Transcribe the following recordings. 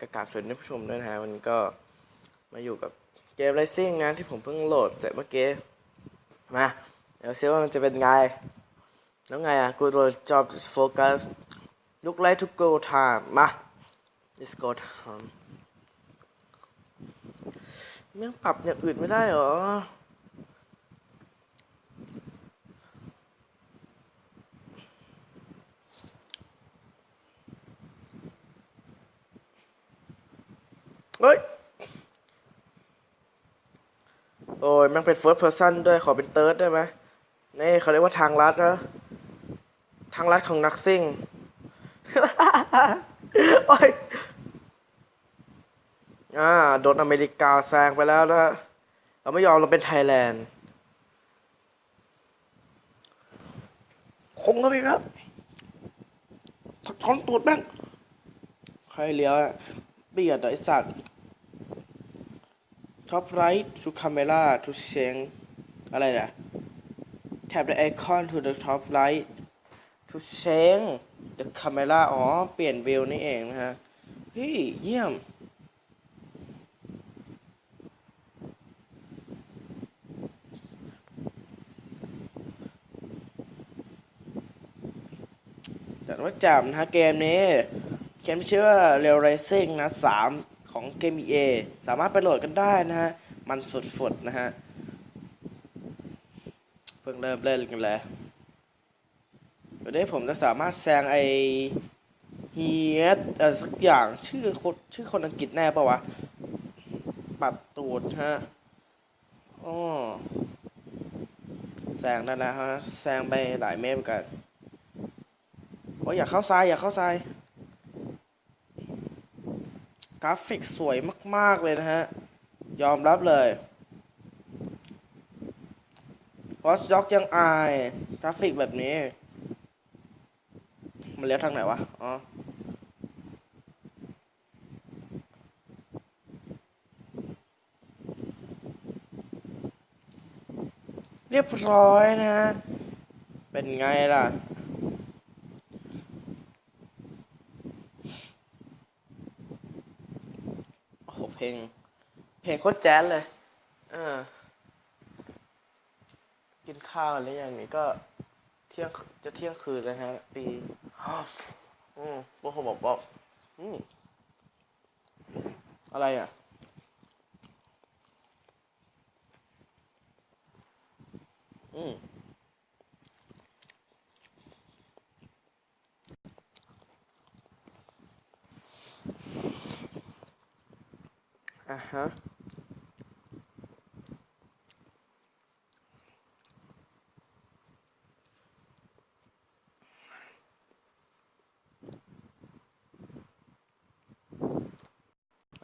กระกาศสวัสดีท่านผู้ชมด้วยนะฮะวันนี้ก็มาอยู่กับเกมไรซิ่งนะที่ผมเพิ่งโหลดเสร็จเมื่อกี้มาเดี๋ยวเซว่ามันจะเป็นไง แล้วไงอะ good job focus look like to go time มา let's go time ยังปรับอย่างอื่นไม่ได้เหรอ เฮ้ย โอ้ยแมันเป็น first person ด้วยขอเป็น third ได้ไหมนี่เขาเรียกว่าทางลัดนะ ทางลัดของนักซิ่ง โอ้ยอ่าโดนอเมริกาแซงไปแล้วนะ เราไม่ยอมเราเป็นไทยแลนด์ คงกันไปครับช้อนตูดแม่งใครเลี้ยวอะเบียดไอสัตว์ top right to camera to change อะไรนะ tap the icon to the top right to change the camera อ๋อ เปลี่ยนวิวนี่เองนะฮะ เฮ้ย เยี่ยม แต่ว่าจำนะฮะเกมนี้ เกมที่ชื่อว่า Real Racing นะสาม ของเกม EA สามารถไปโหลดกันได้นะฮะ มันสดๆนะฮะ เพิ่งเริ่มเล่นกันเลยวันนี้ผมจะสามารถแซงไอเฮียดเออสักอย่างชื่อคนชื่อคนอังกฤษแน่ปะวะ ปัดตูดฮะอ๋อแซงได้แล้วฮะแซงไปหลายเมตรเหมือนกันโอ้ยอย่าเข้าซ้ายอย่าเข้าซ้าย กราฟิกสวยมาก ๆ เลยนะฮะ ยอมรับเลยวอชด็อกยังอายกราฟิกแบบนี้ มันเลี้ยวทางไหนวะ อ๋อเรียบร้อยนะฮะเป็นไงล่ะ โอ้โห เพลง เพลงโคตรแจ๊สเลย เออ กินข้าวแล้วอย่างนี้ก็เที่ยงจะเที่ยงคืนแล้วฮะปีอืมพวกเขาบอกบอกอืมอะไรอะ อืม อะฮะ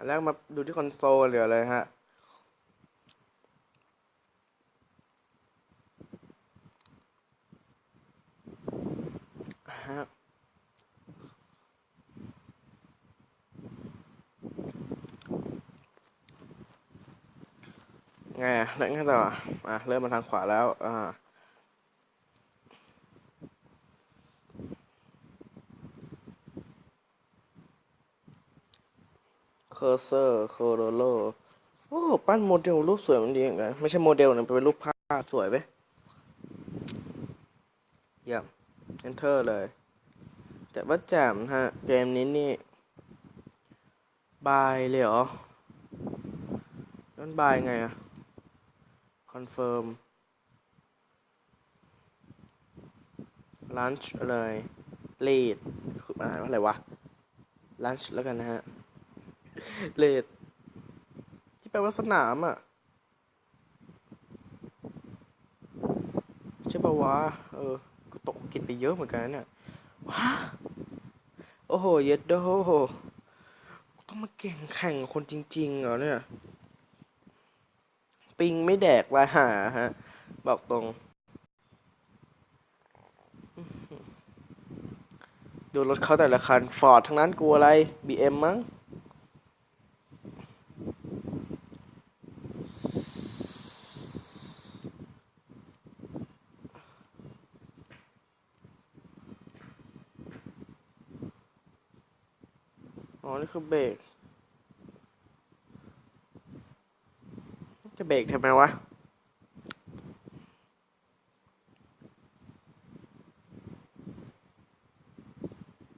แรกมาดูที่คอนโซลเหลืออะไรฮะ ฮะ ไงอะเล่นกันต่ออะเริ่มมาทางขวาแล้ว อ่าเคอร์เซอร์โคโรโลโอ้ปั้นโมเดลรูปสวยมันดีเหมือนกันไม่ใช่โมเดลนะเป็นรูปภาพสวยไหมเยี่ยม enter เลย แต่ว่าแจ่มฮะ เกมนี้นี่ บายเลยเหรอนั่นบายไงอะ คอนเฟิร์ม lunch เลย lead คือมันอ่านว่าอะไรวะ lunch แล้วกันนะฮะเลดที่แปลว่าสนามอะใช่ปะวะเออกูตกกินไปเยอะเหมือนกันเนี่ยว้าโอ้โห เย็ดโดกูต้องมาเก่งแข่งคนจริงๆเหรอเนี่ย ปิงไม่แดกวาหาฮะ บอกตรง ดูรถเขาแต่ละคันฟอร์ดทั้งนั้นกูอะไร BM มั้งอ๋อ นี่คือเบรก จะเบรกทำไมวะ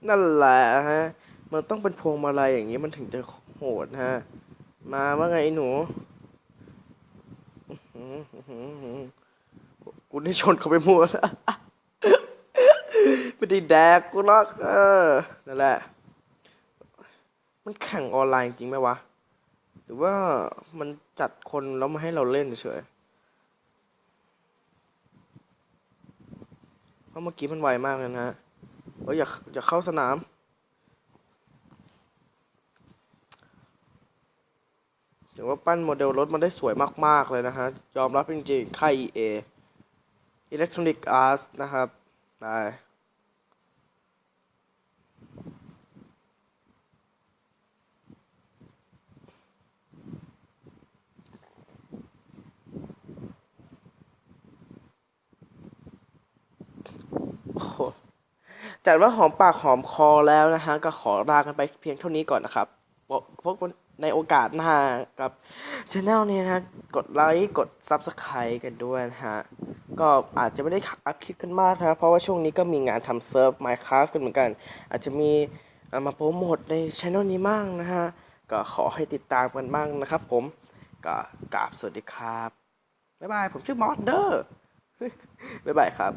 นั่นแหละฮะ มันต้องเป็นพวงมาลัยอย่างนี้มันถึงจะโหดฮะ มาว่าไงไอหนูกูได้ชนเขาไปหมดแล้วไม่ได้แดกกูหรอกเออนั่นแหละ มันแข่งออนไลน์จริงไหมวะ หรือว่ามันจัดคนแล้วมาให้เราเล่นเฉยเพราะเมื่อกี้มันไวมากเลยนะเอออย่าอย่าเข้าสนาม ถือว่าปั้นโมเดลรถมันได้สวยมาก ๆ เลยนะฮะ ยอมรับจริงๆ ค่าย EA Electronic Arts นะครับได้โอ้โห จัดว่าหอมปากหอมคอแล้วนะฮะก็ขอลากันไปเพียงเท่านี้ก่อนนะครับพบกันในโอกาสหน้ากับช anel นี้นะกดไลค์กด Subscribe กันด้วยนะฮะ ก็อาจจะไม่ได้อัพคลิปกันมากนะ เพราะว่าช่วงนี้ก็มีงานทำเซิร์ฟ Minecraft กันเหมือนกัน อาจจะมีมาโปรโมทในช anel นี้มั่งนะฮะ ก็ขอให้ติดตามกันบ้างนะครับผม ก็กราบสวัสดีครับ บ๊ายบาย ผมชื่อมอสเดอร์บ๊ายบายครับ